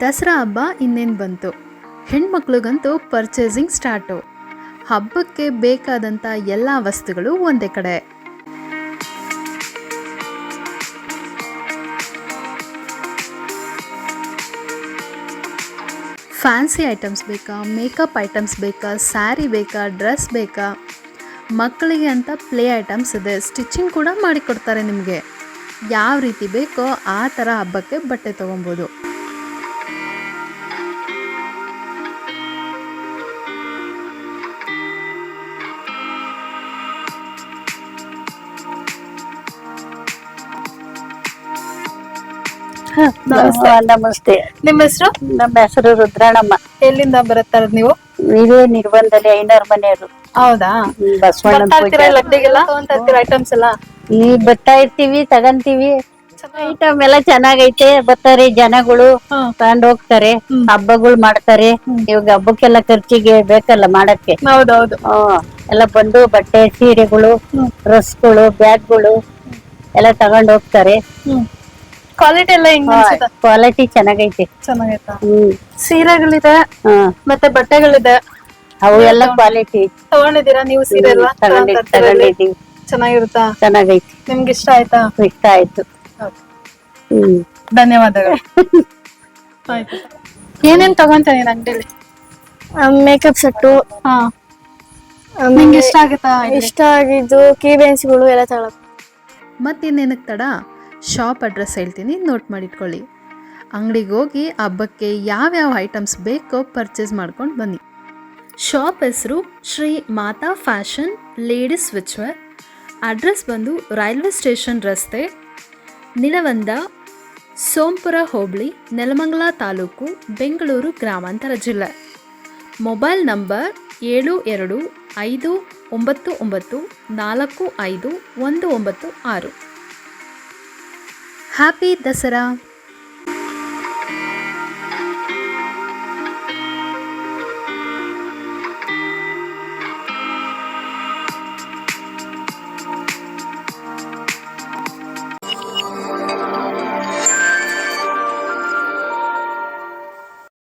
ದಸರಾ ಹಬ್ಬ ಇನ್ನೇನು ಬಂತು? ಹೆಣ್ಮಕ್ಳಿಗಂತೂ ಪರ್ಚೇಸಿಂಗ್ ಸ್ಟಾರ್ಟು ಹಬ್ಬಕ್ಕೆ ಬೇಕಾದಂಥ ಎಲ್ಲ ವಸ್ತುಗಳು ಒಂದೇ ಕಡೆ. ಫ್ಯಾನ್ಸಿ ಐಟಮ್ಸ್ ಬೇಕಾ? ಮೇಕಪ್ ಐಟಮ್ಸ್ ಬೇಕಾ? ಸ್ಯಾರಿ ಬೇಕಾ? ಡ್ರೆಸ್ ಬೇಕಾ? ಮಕ್ಕಳಿಗೆ ಅಂತ ಪ್ಲೇ ಐಟಮ್ಸ್ ಇದೆ. ಸ್ಟಿಚಿಂಗ್ ಕೂಡ ಮಾಡಿಕೊಡ್ತಾರೆ ನಿಮಗೆ. ಯಾವ ರೀತಿ ಬೇಕೋ ಆ ಥರ ಹಬ್ಬಕ್ಕೆ ಬಟ್ಟೆ ತೊಗೊಬೋದು. ನಮಸ್ತೆ. ನಮಸ್ತೆ. ನಿಮ್ಮ ಹೆಸರು? ನಮ್ಮ ಹೆಸರು ರುದ್ರಾಣಮ್ಮ. ಎಲ್ಲಿಂದ ಬರುತ್ತಾರೆ ನೀವು? ಇದೇ ನಿರ್ಬಂಧದಲ್ಲಿ ಐನೂರು ಮನೆಯವರು ಹೌದಾ? ಬಸವಣ್ಣ ಬರ್ತಾ ತಗೊಂತಾ ಇರ್ತೀರಾ ಐಟಮ್ಸ್ ಎಲ್ಲ? ಈ ಬರ್ತಾ ಇರ್ತೀವಿ ತಗಂತೀವಿ. ಐಟಮ್ ಎಲ್ಲ ಚೆನ್ನಾಗೈತೆ. ಬರ್ತಾರೆ ಜನಗಳು. ತಗೊಂಡ್ ಹೋಗ್ತಾರೆ ಹಬ್ಬಗಳು ಮಾಡ್ತಾರೆ. ಇವಾಗ ಹಬ್ಬಕ್ಕೆಲ್ಲ ಖರ್ಚಿಗೆ ಬೇಕಲ್ಲ ಮಾಡಕ್ಕೆ? ಹೌದೌದು. ಎಲ್ಲ ಬಂದು ಬಟ್ಟೆ ಸೀರೆಗಳು ಡ್ರೆಸ್ಗಳು ಬ್ಯಾಗ್ಗಳು ಎಲ್ಲ ತಗೊಂಡ್ ಹೋಗ್ತಾರೆ. ಕ್ವಾಲಿಟಿ ಎಲ್ಲ ಹೆಂಗ್ ಅನ್ಸುತ್ತೆ? ಕ್ವಾಲಿಟಿ ಚೆನ್ನಾಗೈತೆ. ಚೆನ್ನಾಗೈತಾ? ಹ್ಮ್. ಸೀರೆಗಳಿದೆ ಮತ್ತೆ ಬಟ್ಟೆಗಳಿದೆ. ಅವು ಎಲ್ಲ ಕ್ವಾಲಿಟಿ ತಗೊಂಡಿದ್ದೀರಾ ನೀವು ಸೀರೆ ಎಲ್ಲ? ತಗೊಂಡಿದ್ದೀವಿ. ಚೆನ್ನಾಗಿರುತ್ತಾ? ಚೆನ್ನಾಗೈತಿ. ನಿಮ್ಗೆ ಇಷ್ಟ ಆಯ್ತಾ? ಇಷ್ಟ ಆಯ್ತು. ಹ್ಮ್. ಧನ್ಯವಾದಗಳು. ಆಯ್ತು. ಏನೇನ್ ತಗೊಂತ ನೀನ್ ಅಂಗಡಿಲಿ ಮೇಕಪ್ ಸೆಟ್ಟು ಹಾ. ನಿಂಗೆ ಇಷ್ಟ ಆಗುತ್ತಾ ಇಷ್ಟ ಆಗಿದ್ದು ಕೀ ಬೇನ್ಸ್ಗಳು ಎಲ್ಲ ತಗೊಳಕ್ ಮತ್ತಿನ್ನೇನಕ್ಕೆ ತಡ? ಶಾಪ್ ಅಡ್ರೆಸ್ ಹೇಳ್ತೀನಿ ನೋಟ್ ಮಾಡಿಟ್ಕೊಳ್ಳಿ. ಅಂಗಡಿಗೆ ಹೋಗಿ ಹಬ್ಬಕ್ಕೆ ಯಾವ್ಯಾವ ಐಟಮ್ಸ್ ಬೇಕೋ ಪರ್ಚೇಸ್ ಮಾಡ್ಕೊಂಡು ಬನ್ನಿ. ಶಾಪ್ ಹೆಸರು ಶ್ರೀ ಮಾತಾ ಫ್ಯಾಷನ್ ಲೇಡೀಸ್ ವಿಚ್ವೇರ್. ಅಡ್ರೆಸ್ ಬಂದು ರೈಲ್ವೆ ಸ್ಟೇಷನ್ ರಸ್ತೆ, ನಿಲವಂದ, ಸೋಂಪುರ ಹೋಬಳಿ, ನೆಲಮಂಗಲ ತಾಲೂಕು, ಬೆಂಗಳೂರು ಗ್ರಾಮಾಂತರ ಜಿಲ್ಲೆ. ಮೊಬೈಲ್ ನಂಬರ್ ಏಳು ಎರಡು ಐದು ಒಂಬತ್ತು ಒಂಬತ್ತು ನಾಲ್ಕು ಐದು ಒಂದು ಒಂಬತ್ತು ಆರು. ಹ್ಯಾಪಿ ದಸರಾ